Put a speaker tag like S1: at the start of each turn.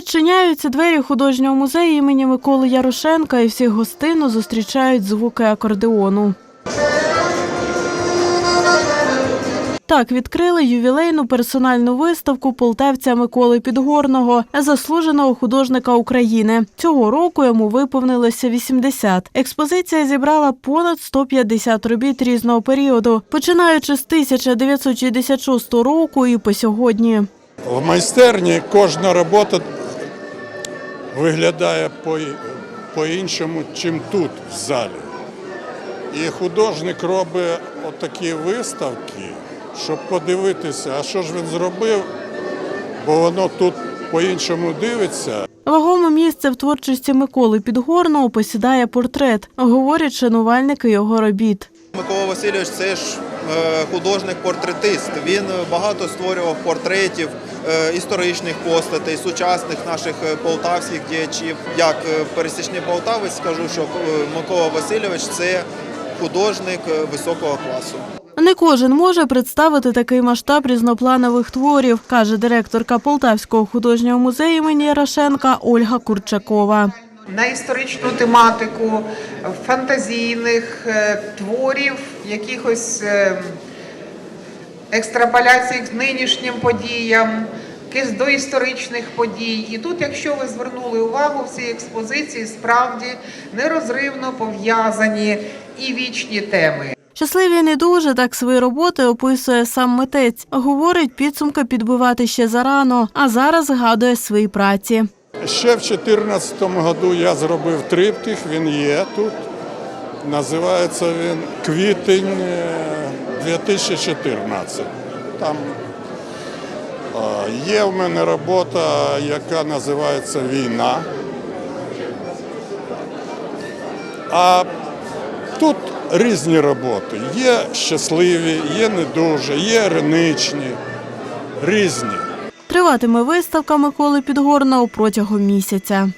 S1: Відчиняються двері художнього музею імені Миколи Ярошенка і всіх гостинно зустрічають звуки акордеону. Так відкрили ювілейну персональну виставку полтавця Миколи Підгорного, заслуженого художника України. Цього року йому виповнилося 80. Експозиція зібрала понад 150 робіт різного періоду, починаючи з 1966 року і по сьогодні.
S2: В майстерні кожна робота виглядає по- по-іншому, чим тут, в залі. І художник робить отакі виставки, щоб подивитися, а що ж він зробив, бо воно тут по-іншому дивиться.
S1: Вагоме місце в творчості Миколи Підгорного посідає портрет, говорять шанувальники його робіт.
S3: Микола Васильович це ж художник-портретист. Він багато створював портретів е, історичних постатей, сучасних наших е, полтавських діячів. Як е, пересічний полтавець скажу, що е, Микола Васильович це художник е, високого класу.
S1: Не кожен може представити такий масштаб різнопланових творів, каже директорка Полтавського художнього музею імені Ярошенка Ольга Курчакова.
S4: На історичну тематику фантазійних е, творів, якихось е, екстраполяцій нинішнім подіям, якихось доісторичних подій. І тут, якщо ви звернули увагу, в цій експозиції справді нерозривно пов'язані і вічні теми.
S1: Щасливі не дуже так свої роботи описує сам митець. Говорить, підсумки підбивати ще зарано, а зараз згадує свої праці.
S2: Ще в 2014 году я зробив триптих, він є тут. Називається він Квітень е, 2014. Там е, є в мене робота, яка називається Війна. А тут різні роботи. Є щасливі, є не дуже, є іронічні, різні.
S1: Триватиме виставка Миколи Підгорного протягом місяця.